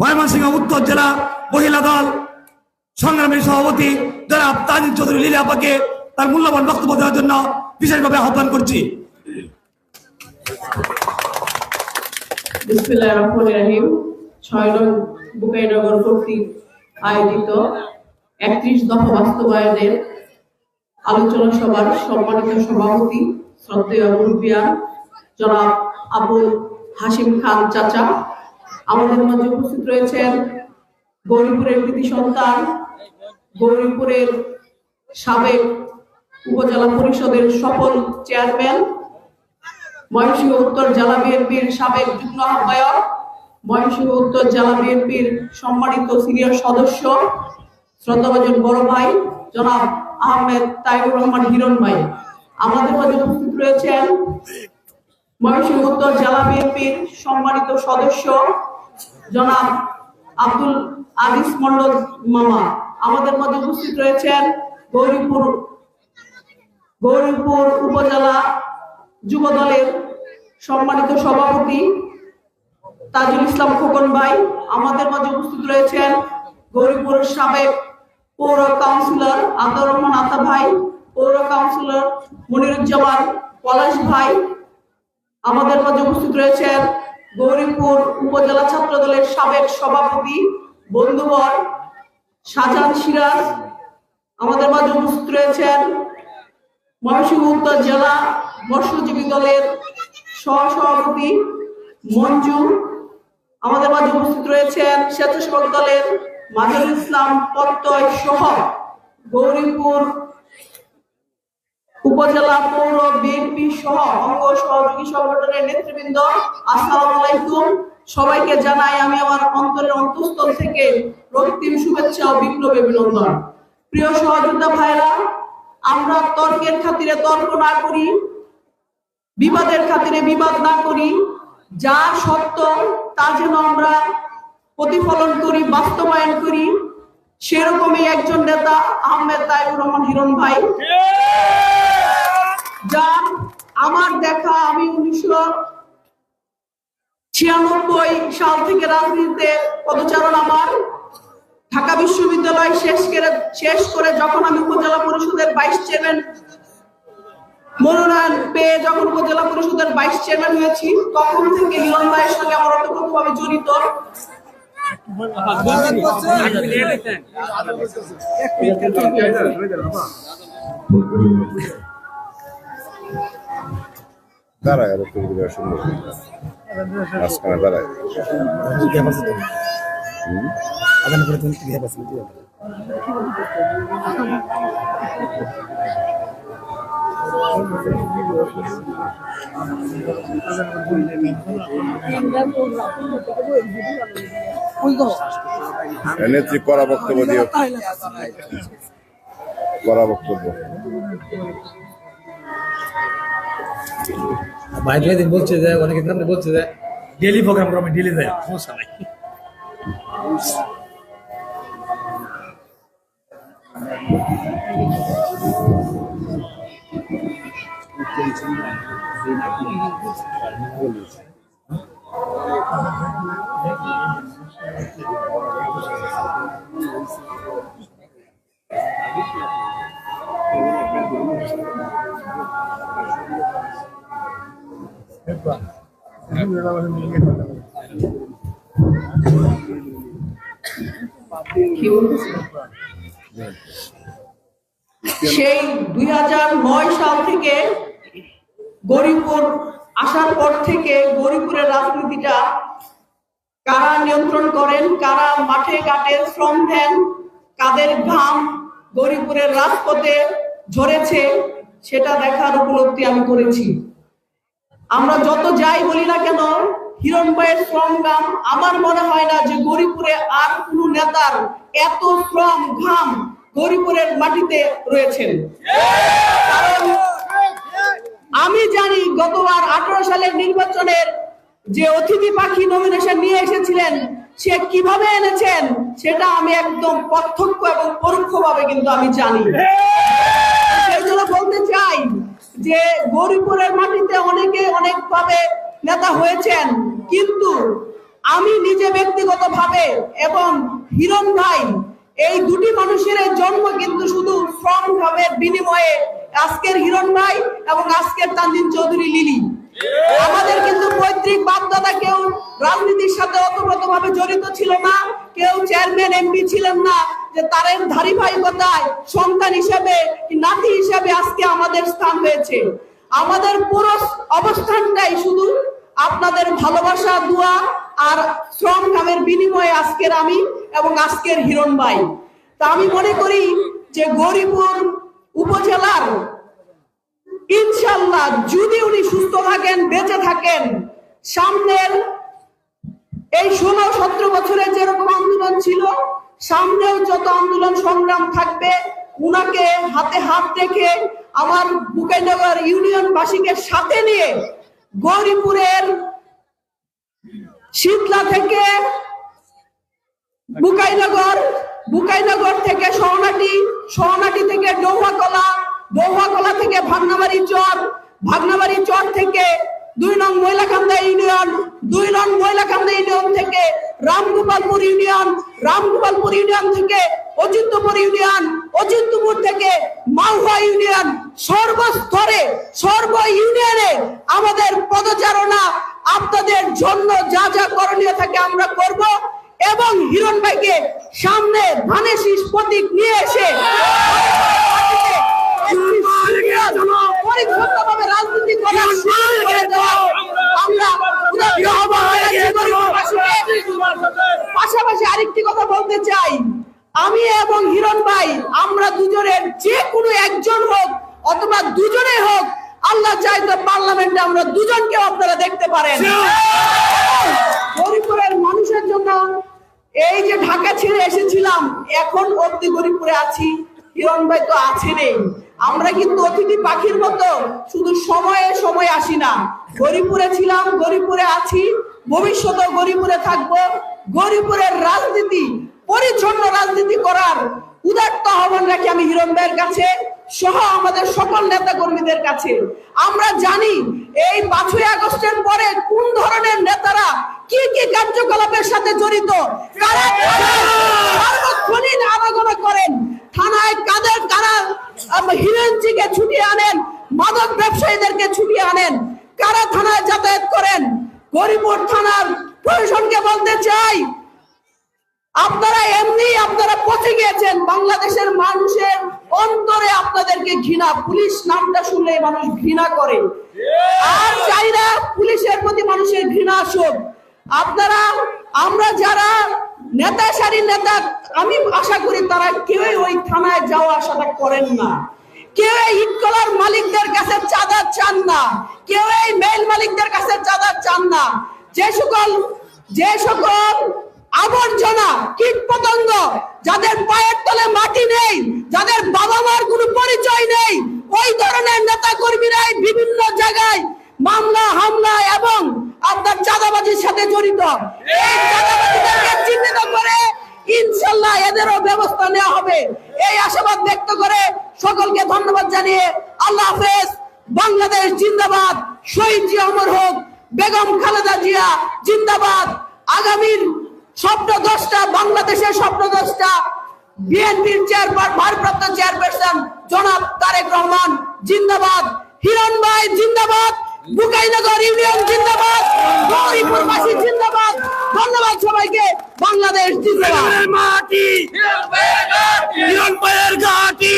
ময়মনসিংহ উত্তর জেলা মহিলা দল সংগ্রামী সভাপতি জনাব তাজিদ চৌধুরী লীলাপাকে তার মূল্যবান বক্তব্য দেওয়ার জন্য বিশেষভাবে আহ্বান করছি। বিসমিল্লাহির রহমানির রহিম। ছয় নং বুকাইনগর কর্তৃক আয়োজিত একত্রিশ দফা বাস্তবায়নের আলোচনা সভার সম্মানিত সভাপতি শ্রদ্ধেয় জনাব আবুল হাসিম খান চাচা আমাদের মাঝে উপস্থিত রয়েছেন গৌরীপুরের কৃতি সন্তান, গৌরীপুরের সাবেক উপজেলা পরিষদের সফল চেয়ারম্যান, ময়মনসিংহ উত্তর জেলা বিএনপির সাবেক যুগ্ম আহ্বায়ক, ময়মনসিংহ উত্তর জেলা বিএনপির সম্মানিত সিনিয়র সদস্য, শ্রদ্ধাভাজন বড় ভাই জনাব আহমেদ তাইবুর রহমান হিরণ ভাই। আমাদের মাঝে উপস্থিত রয়েছেন ময়মনসিংহ উত্তর জেলা বিএনপির সম্মানিত সদস্য জনাব আব্দুল আজিজ মন্ডল মামা। আমাদের মাঝে উপস্থিত রয়েছেন গৌরীপুর গৌরীপুর উপজেলা যুব দলের সম্মানিত সভাপতি তাজুল ইসলাম খোকন ভাই। আমাদের মাঝে উপস্থিত রয়েছেন গৌরীপুরের সাবেক পৌর কাউন্সিলর আতাউর রহমান আতা ভাই, পৌর কাউন্সিলর মনিরুজ্জামান পলাশ ভাই। আমাদের মাঝে উপস্থিত রয়েছেন গৌরীপুর উপজেলা ছাত্র দলের সাবেক সভাপতি, বন্ধুবর শাহজাহান সিরাজ, আমাদের মাঝে উপস্থিত রয়েছেন ময়মনসিংহ উত্তর জেলা মৎস্যজীবী দলের সহসভাপতি মঞ্জু, আমাদের মাঝে উপস্থিত রয়েছেন স্বেচ্ছাসেবক দলের মাজুল ইসলাম প্রত্যয় সহ গৌরীপুর উপজেলা পৌর বিএনপি সহ অঙ্গ সহযোগী সংগঠনের নেতৃবৃন্দ, আসসালামু আলাইকুম। সবাইকে জানাই আমি আমার অন্তরের অন্তঃস্থল থেকে রক্তিম শুভেচ্ছা ও বিপ্লবী অভিনন্দন। প্রিয় সহযোদ্ধা ভাইরা, আমরা তর্কের খাতিরে তর্ক না করি, বিবাদের খাতিরে বিবাদ না করি। যা সত্য, তা যেন আমরা প্রতিফলন করি, বাস্তবায়ন করি। সেরকমই একজন নেতা, আহমেদ তাইবুর রহমান হিরণ ভাই। যার আমার দেখা আমি উনিশশো ছিয়ানব্বই সাল থেকে রাজনীতিতে পদচারণ আমার। ঢাকা বিশ্ববিদ্যালয় শেষ করে শেষ করে যখন আমি উপজেলা পরিষদের ভাইস চেয়ারম্যান মনোনয়ন পেয়ে যখন উপজেলা পরিষদের ভাইস চেয়ারম্যান হয়েছি, তখন থেকে হিরণ ভাইয়ের সঙ্গে আমার ওতপ্রোতভাবে জড়িত। দাঁড়ায় আর একটু ঘুরে সুন্দর মাঝখানে দাঁড়ায়। করে? নেত্রী করা বক্তব্য দিও। করা বক্তব্য। বাইরে দিন বলছে যে অনেকে সামনে বলছে যে ডেলি প্রোগ্রাম করো আমি ডেলি যাই সেই দুই হাজার নয় সাল থেকে গরিপুর আসার পর থেকে গরিপুরের রাজনীতিটা কারা নিয়ন্ত্রণ করেন, কারা মাঠে ঘাটে শ্রম দেন, কাদের ঘাম গরিপুরের রাজপথে ঝরেছে, সেটা দেখার উপলব্ধি আমি করেছি। আমরা যত যাই বলি না কেন হিরণ ভাইয়ের শ্রম গাম আমার মনে হয় না যে গরিপুরে আর কোনো নেতার এত শ্রম, ঘাম গরিপুরের মাটিতে রয়েছেন আমি জানি গতবার আঠারো সালের নির্বাচনের যে অতিথি পাখি নমিনেশন নিয়ে এসেছিলেন, সে কীভাবে এনেছেন, সেটা আমি একদম প্রত্যক্ষ এবং পরোক্ষভাবে কিন্তু আমি জানি সেই জন্য বলতে চাই যে গরিপুরের মাটিতে অনেকে অনেকভাবে নেতা হয়েছেন, কিন্তু আমি নিজে ব্যক্তিগতভাবে এবং হিরণ ভাই, এই দুটি মানুষের জন্ম কিন্তু শুধু শ্রম ভাবে বিনিময়ে আজকের হিরণ ভাই এবং আজকের তানজিন চৌধুরী লিলি। আমাদের কিন্তু পৈতৃক বাপদাদা কেউ রাজনীতির সাথে অতপ্রত ভাবে জড়িত ছিল না, কেউ চেয়ারম্যান এমপি ছিলেন না, যে তারের ধারাবাহিকতায় সন্তান হিসেবে নাতি হিসেবে আজকে আমাদের স্থান হয়েছে। আমাদের পুরো অবস্থানটাই শুধু আপনাদের ভালোবাসা, দোয়া আর শ্রম ঘামের বিনিময়ে আজকের আমি এবং আজকের হিরণ ভাই। তা আমি মনে করি যে গরিপুর উপজেলার ইনশাল্লাহ যদি উনি সুস্থ থাকেন, বেঁচে থাকেন, সামনের এই ষোলো সতেরো বছরের যেরকম আন্দোলন ছিল, সামনেও যত আন্দোলন সংগ্রাম থাকবে, উনাকে হাতে হাত রেখে আমার বুকাইনগর ইউনিয়ন বাসীকে সাথে নিয়ে গৌরীপুরের শীতলা থেকে বুকাইনগর বুকাইনগর থেকে সোহনাটি সোহনাটি থেকে ডৌহাকলা ডৌহাকলা থেকে ভাগনাবাড়ি চর ভাগনাবাড়ি চর থেকে দুই নং মহিলাকান্দা ইউনিয়ন, দুই নং মহিলাকান্দা ইউনিয়ন থেকে রামগোপালপুর ইউনিয়ন রামগোপালপুর ইউনিয়ন থেকে অজিন্তপুর ইউনিয়ন অজিন্তপুর থেকে মালহা ইউনিয়ন। সর্বস্তরে সর্ব ইউনিয়নে আমাদের পদচারণা আপনাদের জন্য যা যা করণীয় থাকে আমরা করব এবং হিরণ ভাইকে সামনে ধানের শীষ প্রতীক নিয়ে এসে পরিচ্ছন্নভাবে রাজনীতি করার পাশাপাশি আরেকটি কথা বলতে চাই। আমি এবং হিরণ ভাই আমরা দুজনের যে কোনো একজন হোক অথবা দুজনে হোক আল্লাহ চাইতো পার্লামেন্টে আমরা দুজনকে আপনারা দেখতে পারেন। গরিপুরের মানুষের জন্য এই যে ঢাকা ছেড়ে এসেছিলাম এখন অব্দি গরিপুরে আছি। হিরণ ভাই তো আছে নেই আমরা কিন্তু অতিথি পাখির মতো, শুধু সময়ে সময় আসি না। গরিপুরে ছিলাম গরিপুরে আছি ভবিষ্যতে গরিপুরে থাকব। গরিপুরের রাজনীতি, পরিচ্ছন্ন রাজনীতি করার উদাত্ত আহ্বান রাখি আমি হিরণ ভাইয়ের কাছে, সহ আমাদের সকল নেতা কর্মীদের কাছে। আমরা জানি এই পাঁচই আগস্টের পরে কোন ধরনের নেতারা কি কি কার্যকলাপের সাথে জড়িত, কারা সার্বক্ষণিক আনাগোনা করেন থানায় কাদের কারা হিরেনজিকে ছুটিয়ে আনেন মাদক ব্যবসায়ীদেরকে ছুটিয়ে আনেন কারা থানায় যাতায়াত করেন গরিপুর থানার প্রশাসনকে বলতে চাই আপনারা এমনি আপনারা পচে গিয়েছেন বাংলাদেশের মানুষের আপনাদেরকে ঘৃণা। পুলিশ নামটা শুনলে মানুষ ঘৃণা করে। আর চাই না পুলিশের প্রতি মানুষের ঘৃণা আসুক। আপনারা, আমরা যারা নেতা সারির নেতা, আমি আশা করি তারা কেউই ওই থানায় যাওয়া আশাটা করেন না। কেউ ইটকলার মালিকদের কাছে চাঁদা চান না। কেউ এই মেল মালিকদের কাছে চাঁদা চান না। যে সকল যে সকল আবর্জনা কীট পতঙ্গ যাদের পায়ের তলে মাটি নেই, যাদের বাবা মার কোনো পরিচয় নেই, ওই ধরনের নেতা কর্মীরাই বিভিন্ন জায়গায় মামলা, হামলা এবং আপনার চাঁদাবাজির সাথে জড়িত। এই চাঁদাবাজিদেরকে চিহ্নিত করে ইনশাল্লাহ এদেরও ব্যবস্থা নেওয়া হবে। এই আশাবাদ ব্যক্ত করে সকলকে ধন্যবাদ জানিয়ে আল্লাহ হাফেজ, বাংলাদেশ জিন্দাবাদ, শহীদ জিয়া অমর হোক, বেগম খালেদা জিয়া জিন্দাবাদ। আগামীর স্বপ্ন দশটা বাংলাদেশের স্বপ্ন দশটা বিএনপির চেয়ারপার ভারপ্রাপ্ত চেয়ারপারসন জনাব তারেক রহমান জিন্দাবাদ। হিরণ ভাই জিন্দাবাদ। বুকাইনগর ইউনিয়ন জিন্দাবাদ। গৌরীপুরবাসী জিন্দাবাদ। ধন্যবাদ সবাইকে। বাংলাদেশ জিন্দাবাদ। মাটি। হিরণ পায়ের ঘাটি।